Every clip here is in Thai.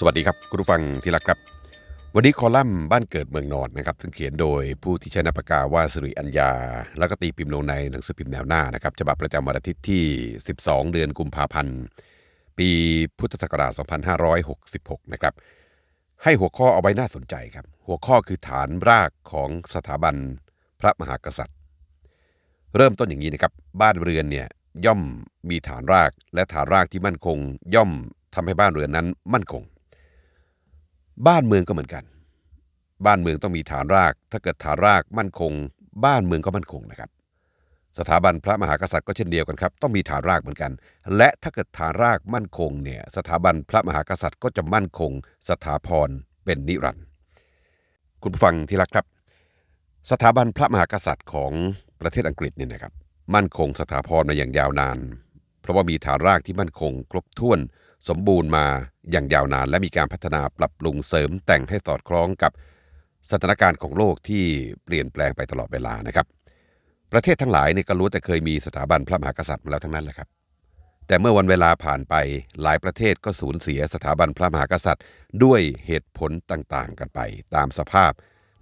สวัสดีครับคุณผู้ฟังที่รักครับ วันนี้คอลัมน์บ้านเกิดเมืองนอนนะครับซึ่งเขียนโดยผู้ที่ใช้นามปากกาว่าสิริอัญญา แล้วก็ตีพิมพ์ลงในหนังสือพิมพ์แนวหน้านะครับฉบับประจำวันอาทิตย์ที่ 12 เดือนกุมภาพันธ์ ปีพุทธศักราช 2566 นะครับ ให้หัวข้อเอาไว้น่าสนใจครับ หัวข้อคือฐานรากของสถาบันพระมหากษัตริย์ เริ่มต้นอย่างนี้นะครับ บ้านเรือนเนี่ยย่อมมีฐานรากและฐานรากที่มั่นคง ย่อมทำให้บ้านเรือนนั้นมั่นคง บ้านเมืองก็เหมือนกัน บ้านเมืองต้องมีฐานราก ถ้าเกิดฐานรากมั่นคง บ้านเมืองก็มั่นคงนะครับ สถาบันพระมหากษัตริย์ก็เช่นเดียวกันครับ ต้องมีฐานรากเหมือนกัน และถ้าเกิดฐานรากมั่นคงเนี่ยสถาบันพระมหากษัตริย์ก็จะมั่นคง สถาพรเป็นนิรันดร์คุณผู้ฟังที่รักครับ สถาบันพระมหากษัตริย์ของประเทศอังกฤษเนี่ยนะครับ มั่นคงสถาพรมาอย่างยาวนาน เพราะว่ามีฐานรากที่มั่นคง ครบถ้วน สมบูรณ์มา อย่างยาวนาน และมีการพัฒนาปรับปรุงเสริมแต่งให้สอดคล้องกับสถานการณ์ของโลกที่เปลี่ยนแปลงไปตลอดเวลานะครับ ประเทศทั้งหลายเนี่ยก็รู้แต่เคยมีสถาบันพระมหากษัตริย์มาแล้วทั้งนั้นแหละครับ แต่เมื่อวันเวลาผ่านไปหลายประเทศก็สูญเสียสถาบันพระมหากษัตริย์ ด้วยเหตุผลต่างๆ กันไป ตามสภาพ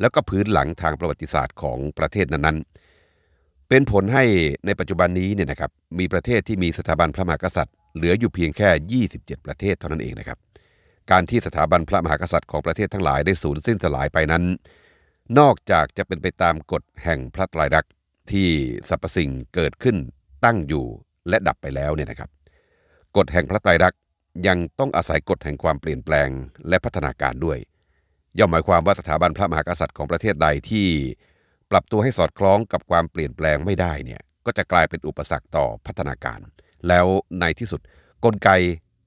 แล้วก็พื้นหลังทางประวัติศาสตร์ของประเทศนั้นๆเป็นผลให้ในปัจจุบันนี้เนี่ยนะครับมีประเทศที่มีสถาบันพระมหากษัตริย์ เหลืออยู่เพียงแค่ 27 ประเทศเท่านั้นเองนะครับ การที่สถาบันพระมหากษัตริย์ของประเทศทั้งหลายได้สูญสิ้นสลายไปนั้น นอกจากจะเป็นไปตามกฎแห่งพระไตรลักษณ์ที่สรรพสิ่งเกิดขึ้นตั้งอยู่และดับไปแล้วเนี่ยนะครับ กฎแห่งพระไตรลักษณ์ยังต้องอาศัยกฎแห่งความเปลี่ยนแปลงและพัฒนาการด้วย ย่อมหมายความว่าสถาบันพระมหากษัตริย์ของประเทศใดที่ปรับตัวให้สอดคล้องกับความเปลี่ยนแปลงไม่ได้เนี่ยก็จะกลายเป็นอุปสรรคต่อพัฒนาการ แล้วในที่สุดกลไก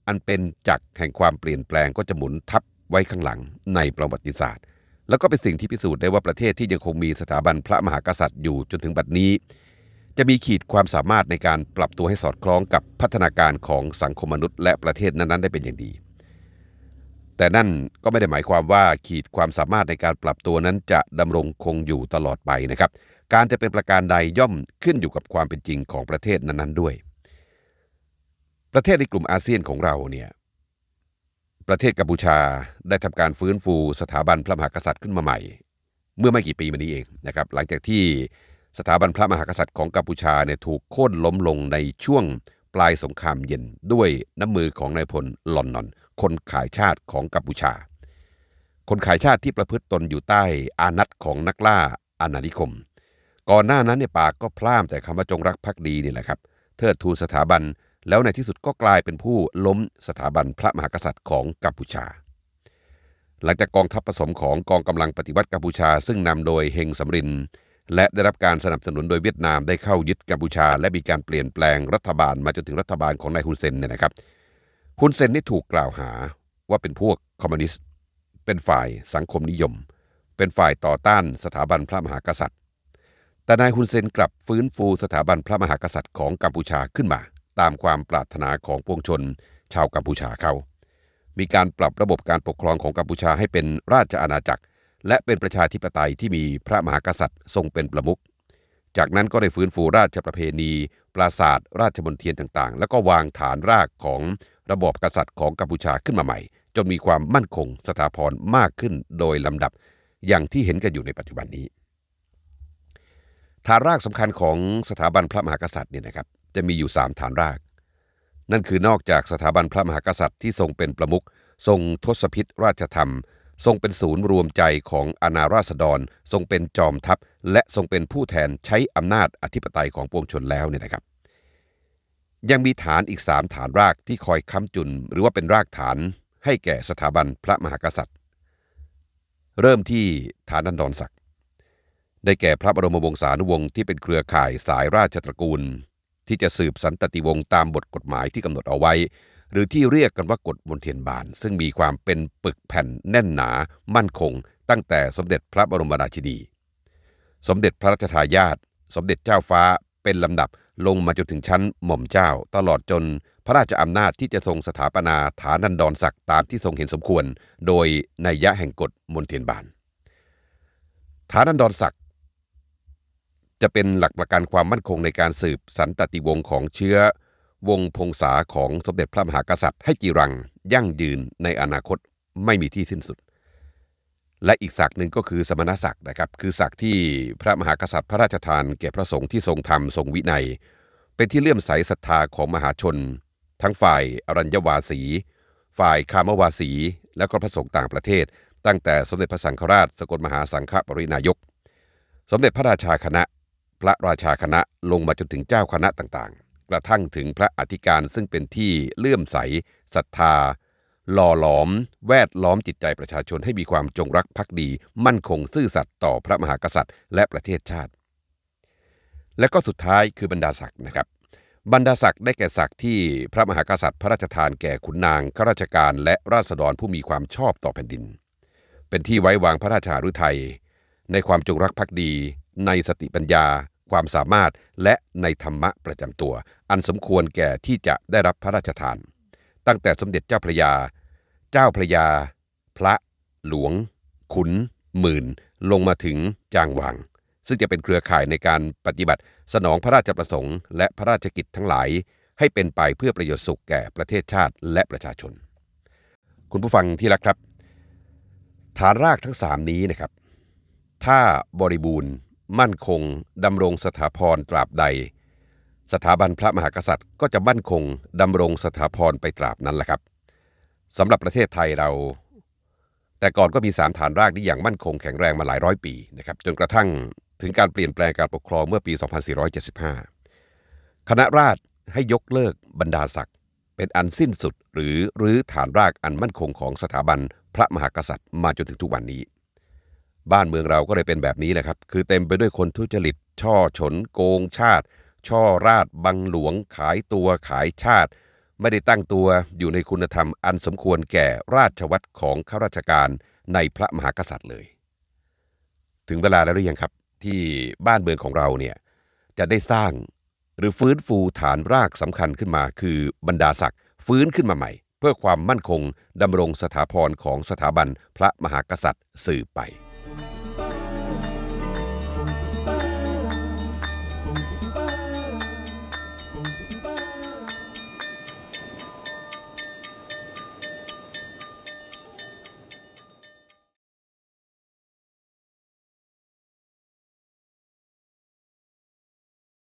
อันเป็นจักรแห่งความเปลี่ยนแปลงก็จะหมุนทับไว้ข้างหลังในประวัติศาสตร์ แล้วก็เป็นสิ่งที่พิสูจน์ได้ว่าประเทศที่ยังคงมีสถาบันพระมหากษัตริย์อยู่จนถึงบัดนี้ จะมีขีดความสามารถในการปรับตัวให้สอดคล้องกับพัฒนาการของสังคมมนุษย์และประเทศนั้นๆ ได้เป็นอย่างดี แต่นั่นก็ไม่ได้หมายความว่าขีดความสามารถในการปรับตัวนั้นจะดำรงคงอยู่ตลอดไปนะครับ การจะเป็นประการใดย่อมขึ้นอยู่กับความเป็นจริงของประเทศนั้นๆด้วย ประเทศในกลุ่มอาเซียนของเราเนี่ยประเทศกัมพูชาได้ทำการฟื้นฟูสถาบันพระมหากษัตริย์ขึ้นมาใหม่ เมื่อไม่กี่ปีมานี้เองนะครับหลังจากที่สถาบันพระมหากษัตริย์ของกัมพูชาเนี่ยถูกโค่นล้มลงในช่วงปลายสงครามเย็นด้วยน้ำมือของนายพลลอนนอน คนขายชาติของกัมพูชา คนขายชาติที่ประพฤติตนอยู่ใต้อานัตของนักล่าอาณานิคม ก่อนหน้านั้นเนี่ยปากก็พร่ำแต่คำว่าจงรักภักดีนี่แหละครับ เทิดทูนสถาบัน แล้วในที่สุดก็กลายเป็นผู้ล้มสถาบันพระมหากษัตริย์ของกัมพูชา หลังจากกองทัพผสมของกองกำลังปฏิวัติกัมพูชา ซึ่งนำโดยเฮงสำริน และได้รับการสนับสนุนโดยเวียดนามได้เข้ายึดกัมพูชา และมีการเปลี่ยนแปลงรัฐบาลมาจนถึงรัฐบาลของนายฮุนเซนเนี่ยนะครับฮุนเซนนี่ถูกกล่าวหาว่าเป็นพวกคอมมิวนิสต์เป็นฝ่ายสังคมนิยม เป็นฝ่ายต่อต้านสถาบันพระมหากษัตริย์ แต่นายฮุนเซนกลับฟื้นฟูสถาบันพระมหากษัตริย์ของกัมพูชาขึ้นมา ตามความปรารถนาของปวงชนชาวกัมพูชาเขา มีการปรับระบบการปกครองของกัมพูชาให้เป็นราชอาณาจักร และเป็นประชาธิปไตยที่มีพระมหากษัตริย์ทรงเป็นประมุข จากนั้นก็ได้ฟื้นฟูราชประเพณี ปราสาท ราชมนเทียนต่างๆ แล้วก็วางฐานรากของระบอบกษัตริย์ของกัมพูชาขึ้นมาใหม่ จนมีความมั่นคงสถาพรมากขึ้นโดยลำดับ อย่างที่เห็นกันอยู่ในปัจจุบันนี้ฐานรากสำคัญของสถาบันพระมหากษัตริย์เนี่ยนะครับ จะมีอยู่ 3 ฐานราก นั่นคือนอกจากสถาบันพระมหากษัตริย์ที่ทรงเป็นประมุขทรงทศพิธราชธรรม ทรงเป็นศูนย์รวมใจของอาณาราษฎร ทรงเป็นจอมทัพ และทรงเป็นผู้แทนใช้อำนาจอธิปไตยของปวงชนแล้วเนี่ยนะครับ ยังมีฐานอีกสามฐานรากที่คอยค้ำจุน หรือว่าเป็นรากฐานให้แก่สถาบันพระมหากษัตริย์ เริ่มที่ฐานันดรศักดิ์ได้แก่พระบรมวงศานุวงศ์ที่เป็นเครือข่ายสายราชตระกูล ที่จะสืบสันตติวงศ์ตามบทกฎหมายที่กำหนดเอาไว้ หรือที่เรียกกันว่ากฎมนเทียนบาน ซึ่งมีความเป็นปึกแผ่นแน่นหนา มั่นคง ตั้งแต่สมเด็จพระบรมราชินี สมเด็จพระราชทายาทสมเด็จเจ้าฟ้าเป็นลำดับลงมาจนถึงชั้นหม่อมเจ้า ตลอดจนพระราชอำนาจที่จะทรงสถาปนาฐานันดรศักดิ์ตามที่ทรงเห็นสมควร โดยนัยยะแห่งกฎมนเทียนบานฐานันดรศักดิ์ จะเป็นหลักประกันความมั่นคงในการสืบสันตติวงศ์ของเชื้อ วงพงษาของสมเด็จพระมหากษัตริย์ให้จีรัง ยั่งยืนในอนาคตไม่มีที่สิ้นสุด และอีกศักดิ์หนึ่งก็คือสมณศักดิ์นะครับ คือศักดิ์ที่พระมหากษัตริย์พระราชทานแก่พระสงฆ์ที่ทรงธรรมทรงวินัย เป็นที่เลื่อมใสศรัทธาของมหาชน ทั้งฝ่ายอรัญญวาสี ฝ่ายคามวาสี และก็พระสงฆ์ต่างประเทศ ตั้งแต่สมเด็จพระสังฆราช สกลมหาสังฆปรินายก สมเด็จพระราชาคณะ พระราชาคณะลงมาจนถึงเจ้าคณะต่างๆ กระทั่งถึงพระอธิการซึ่งเป็นที่เลื่อมใสศรัทธา หล่อหลอม แวดล้อมจิตใจประชาชนให้มีความจงรักภักดี มั่นคงซื่อสัตย์ต่อพระมหากษัตริย์ และประเทศชาติ และก็สุดท้ายคือบรรดาศักดิ์นะครับบรรดาศักดิ์ได้แก่ศักดิ์ที่พระมหากษัตริย์พระราชทานแก่ขุนนางข้าราชการและราษฎรผู้มีความชอบต่อแผ่นดิน เป็นที่ไว้วางพระราชาฤทัยในความจงรักภักดี ในสติปัญญา ความสามารถและในธรรมะประจำตัว อันสมควรแก่ที่จะได้รับพระราชทาน ตั้งแต่สมเด็จเจ้าพระยา เจ้าพระยา พระ หลวง ขุน หมื่น ลงมาถึงจางหวัง ซึ่งจะเป็นเครือข่ายในการปฏิบัติสนองพระราชประสงค์ และพระราชกิจทั้งหลาย ให้เป็นไปเพื่อประโยชน์สุขแก่ประเทศชาติและประชาชน คุณผู้ฟังที่รักครับ ฐานรากทั้งสามนี้นะครับ ถ้าบริบูรณ์ มั่นคงดำรงสถาพรตราบใด สถาบันพระมหากษัตริย์ ก็จะมั่นคงดำรงสถาพรไปตราบนั้นแหละครับสำหรับประเทศไทยเรา แต่ก่อนก็มีสามฐานรากที่อย่างมั่นคงแข็งแรงมาหลายร้อยปีนะครับจนกระทั่งถึงการเปลี่ยนแปลงการปกครองเมื่อปี 2475 คณะราษฎรให้ยกเลิกบรรดาศักดิ์เป็นอันสิ้นสุดหรือรื้อฐานรากอันมั่นคงของสถาบันพระมหากษัตริย์มาจนถึงทุกวันนี้ บ้านเมืองเราก็เลยเป็นแบบนี้แหละครับ คือเต็มไปด้วยคนทุจริต ช่อฉนโกงชาติ ช่อราดบังหลวง ขายตัวขายชาติ ไม่ได้ตั้งตัวอยู่ในคุณธรรมอันสมควรแก่ราชวัตรของข้าราชการในพระมหากษัตริย์เลย ถึงเวลาแล้วหรือยังครับ ที่บ้านเมืองของเราเนี่ยจะได้สร้างหรือฟื้นฟูฐานรากสำคัญขึ้นมา คือบรรดาศักดิ์ฟื้นขึ้นมาใหม่ เพื่อความมั่นคงดำรงสถาพรของสถาบันพระมหากษัตริย์สืบไป